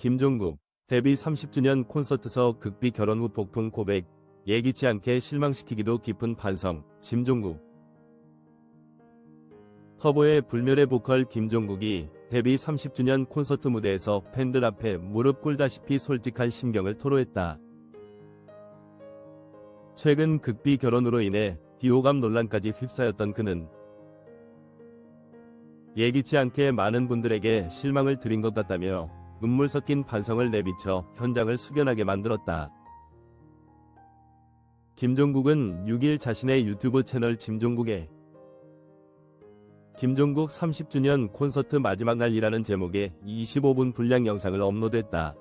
김종국 데뷔 30주년 콘서트서 극비 결혼 후 폭풍 고백. 예기치 않게 실망시키기도 깊은 반성. 김종국. 터보의 불멸의 보컬 김종국이 데뷔 30주년 콘서트 무대에서 팬들 앞에 무릎 꿇다시피 솔직한 심경을 토로했다. 최근 극비 결혼으로 인해 비호감 논란까지 휩싸였던 그는 예기치 않게 많은 분들에게 실망을 드린 것 같다며 눈물 섞인 반성을 내비쳐 현장을 숙연하게 만들었다. 김종국은 6일 자신의 유튜브 채널 김종국에 김종국 30주년 콘서트 마지막 날이라는 제목의 25분 분량 영상을 업로드했다.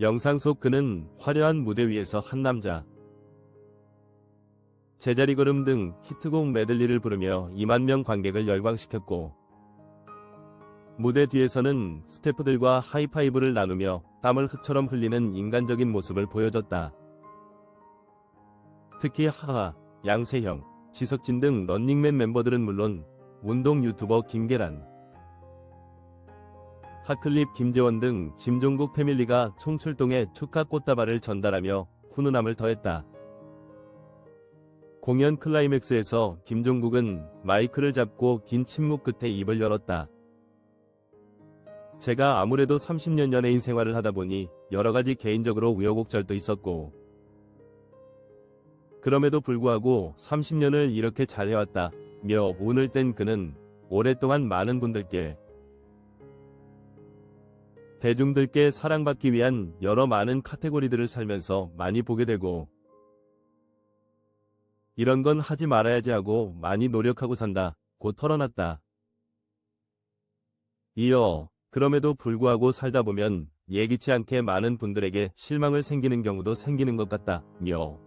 영상 속 그는 화려한 무대 위에서 한 남자, 제자리 걸음 등 히트곡 메들리를 부르며 2만 명 관객을 열광시켰고 무대 뒤에서는 스태프들과 하이파이브를 나누며 땀을 흙처럼 흘리는 인간적인 모습을 보여줬다. 특히 하하, 양세형, 지석진 등 런닝맨 멤버들은 물론 운동 유튜버 김계란, 하클립 김재원 등 짐종국 패밀리가 총출동해 축하 꽃다발을 전달하며 훈훈함을 더했다. 공연 클라이맥스에서 김종국은 마이크를 잡고 긴 침묵 끝에 입을 열었다. 제가 아무래도 30년 연예인 생활을 하다 보니 여러 가지 개인적으로 우여곡절도 있었고, 그럼에도 불구하고 30년을 이렇게 잘해왔다. 며 오늘 땐 그는 오랫동안 많은 분들께 대중들께 사랑받기 위한 여러 많은 카테고리들을 살면서 많이 보게 되고 이런 건 하지 말아야지 하고 많이 노력하고 산다. 고 털어놨다. 이어 그럼에도 불구하고 살다 보면 예기치 않게 많은 분들에게 실망을 생기는 경우도 생기는 것 같다. 며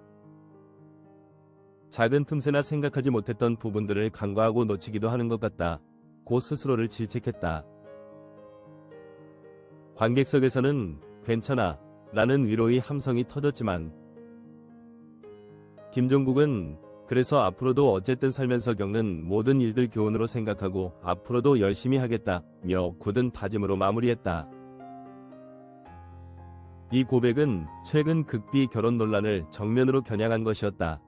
작은 틈새나 생각하지 못했던 부분들을 간과하고 놓치기도 하는 것 같다. 고 스스로를 질책했다. 관객석에서는 괜찮아 라는 위로의 함성이 터졌지만 김종국은 그래서 앞으로도 어쨌든 살면서 겪는 모든 일들 교훈으로 생각하고 앞으로도 열심히 하겠다며 굳은 다짐으로 마무리했다. 이 고백은 최근 극비 결혼 논란을 정면으로 겨냥한 것이었다.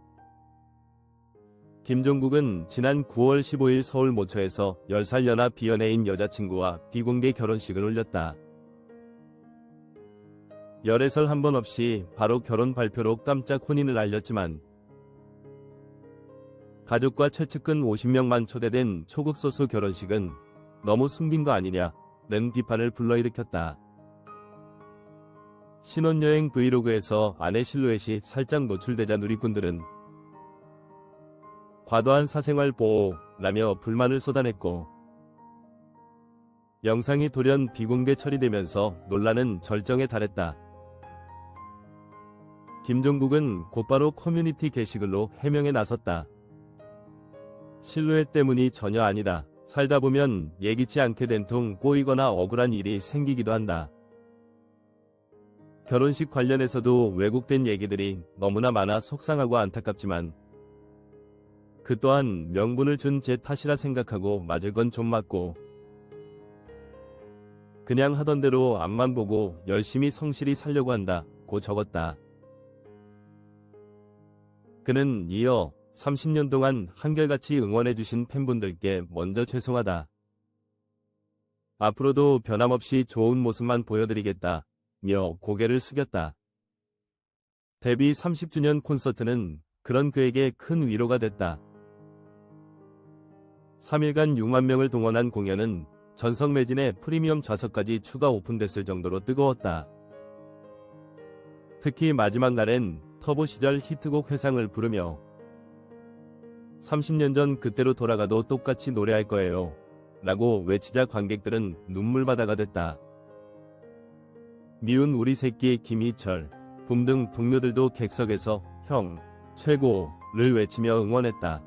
김종국은 지난 9월 15일 서울 모처에서 10살 연하 비연애인 여자친구와 비공개 결혼식을 올렸다. 열애설 한 번 없이 바로 결혼 발표로 깜짝 혼인을 알렸지만 가족과 최측근 50명만 초대된 초극소수 결혼식은 너무 숨긴 거 아니냐는 비판을 불러일으켰다. 신혼여행 브이로그에서 아내 실루엣이 살짝 노출되자 누리꾼들은 과도한 사생활 보호라며 불만을 쏟아냈고 영상이 돌연 비공개 처리되면서 논란은 절정에 달했다. 김종국은 곧바로 커뮤니티 게시글로 해명에 나섰다. 실루엣 때문이 전혀 아니다. 살다 보면 예기치 않게 된통 꼬이거나 억울한 일이 생기기도 한다. 결혼식 관련해서도 왜곡된 얘기들이 너무나 많아 속상하고 안타깝지만 그 또한 명분을 준 제 탓이라 생각하고 맞을 건 좀 맞고 그냥 하던 대로 앞만 보고 열심히 성실히 살려고 한다. 고 적었다. 그는 이어 30년 동안 한결같이 응원해주신 팬분들께 먼저 죄송하다. 앞으로도 변함없이 좋은 모습만 보여드리겠다. 며 고개를 숙였다. 데뷔 30주년 콘서트는 그런 그에게 큰 위로가 됐다. 3일간 6만 명을 동원한 공연은 전석 매진에 프리미엄 좌석까지 추가 오픈됐을 정도로 뜨거웠다. 특히 마지막 날엔 터보 시절 히트곡 회상을 부르며 30년 전 그때로 돌아가도 똑같이 노래할 거예요. 라고 외치자 관객들은 눈물바다가 됐다. 미운 우리 새끼 김희철, 붐 등 동료들도 객석에서 형, 최고를 외치며 응원했다.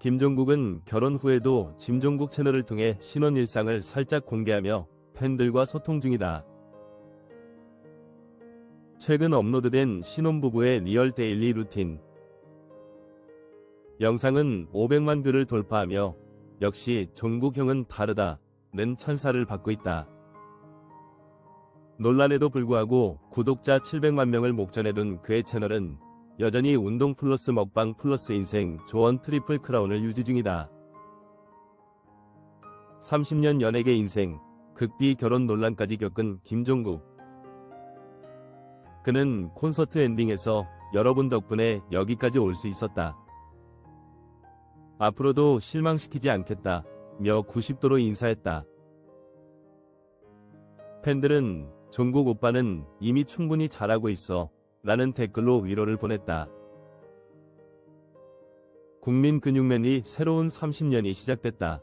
김종국은 결혼 후에도 짐종국 채널을 통해 신혼 일상을 살짝 공개하며 팬들과 소통 중이다. 최근 업로드된 신혼부부의 리얼 데일리 루틴, 영상은 500만 뷰를 돌파하며 역시 종국형은 다르다 는 찬사를 받고 있다. 논란에도 불구하고 구독자 700만 명을 목전에 둔 그의 채널은 여전히 운동 플러스 먹방 플러스 인생 조언 트리플 크라운을 유지 중이다. 30년 연예계 인생, 극비 결혼 논란까지 겪은 김종국. 그는 콘서트 엔딩에서 여러분 덕분에 여기까지 올 수 있었다. 앞으로도 실망시키지 않겠다. 며 90도로 인사했다. 팬들은 종국 오빠는 이미 충분히 잘하고 있어. 라는 댓글로 위로를 보냈다. 국민 근육맨이 새로운 30년이 시작됐다.